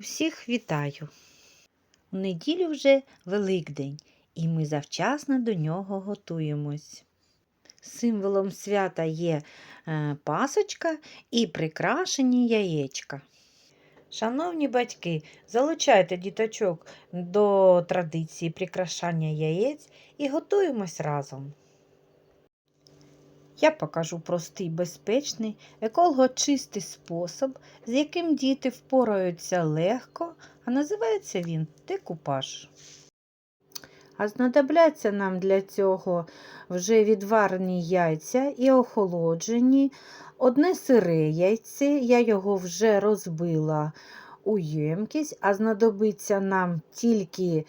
Усіх вітаю. У неділю вже Великдень, і ми завчасно до нього готуємось. Символом свята є е, пасочка і прикрашені яєчка. Шановні батьки, залучайте діточок до традиції прикрашання яєць і готуємось разом. Я покажу простий, безпечний, екологочистий спосіб, з яким діти впораються легко, а називається він декупаж. А знадобляться нам для цього вже відварені яйця і охолоджені, одне сире яйце, я його вже розбила у ємкість, а знадобиться нам тільки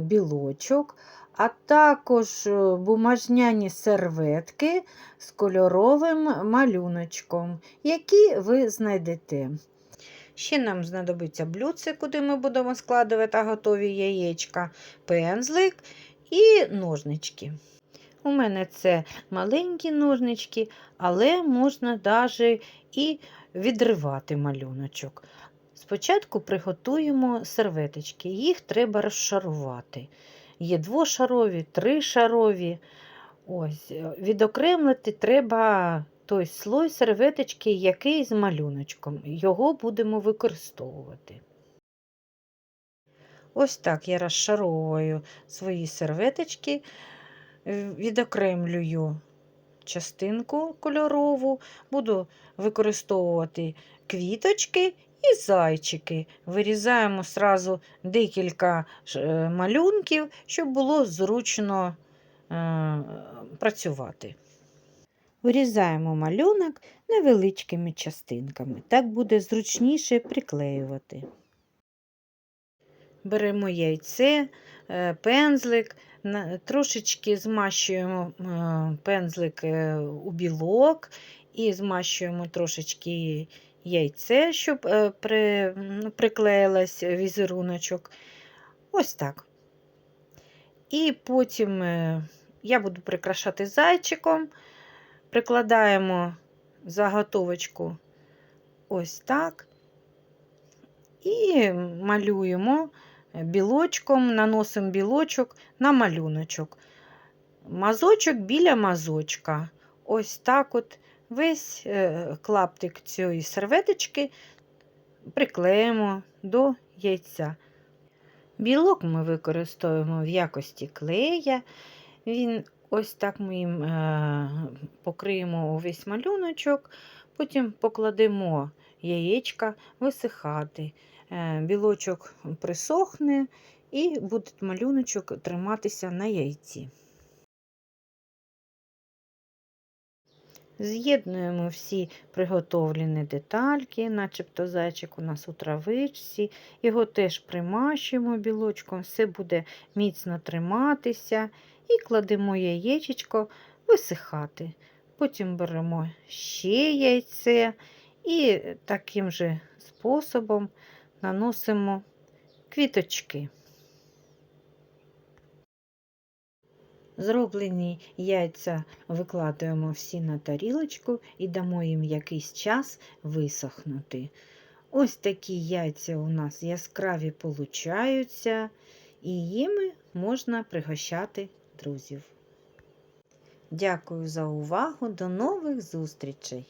білочок, а також е, бумажняні серветки з кольоровим малюночком, які ви знайдете. Ще нам знадобиться блюдце, куди ми будемо складувати готові яєчка, пензлик і ножнички. У мене це маленькі ножнички, але можна навіть і відривати малюночок. Спочатку приготуємо серветочки, їх треба розшарувати. Є двошарові, тришарові. Ось, е, Відокремлити треба той слой серветочки, який з малюночком. Його будемо використовувати. Ось так я розшаровую свої серветочки, е, відокремлюю частинку кольорову, буду використовувати квіточки і зайчики. Вирізаємо сразу декілька е, малюнків, щоб було зручно е, працювати. Вирізаємо малюнок невеличкими частинками. Так буде зручніше приклеювати. Беремо яйце, е, пензлик, трошечки змащуємо пензлик у білок і змащуємо трошечки яйце, щоб при, ну, приклеїлась візеруночок. Ось так. І потім я буду прикрашати зайчиком. Прикладаємо заготовочку ось так. І малюємо білочком, наносимо білочок на малюночок. Мазочок біля мазочка. Ось так от весь е, клаптик цієї серветочки приклеїмо до яйця. Білок ми використовуємо в якості клея. Він ось так ми їм е, покриємо увесь малюночок, потім покладемо яєчка висихати. Е, білочок присохне і буде малюночок триматися на яйці. З'єднуємо всі приготовлені детальки, начебто зайчик у нас у травичці, його теж примащуємо білочком, все буде міцно триматися і кладемо яєчко висихати. Потім беремо ще яйце і таким же способом наносимо квіточки. Зроблені яйця викладаємо всі на тарілочку і дамо їм якийсь час висохнути. Ось такі яйця у нас яскраві получаються, і їми можна пригощати друзів. Дякую за увагу, до нових зустрічей!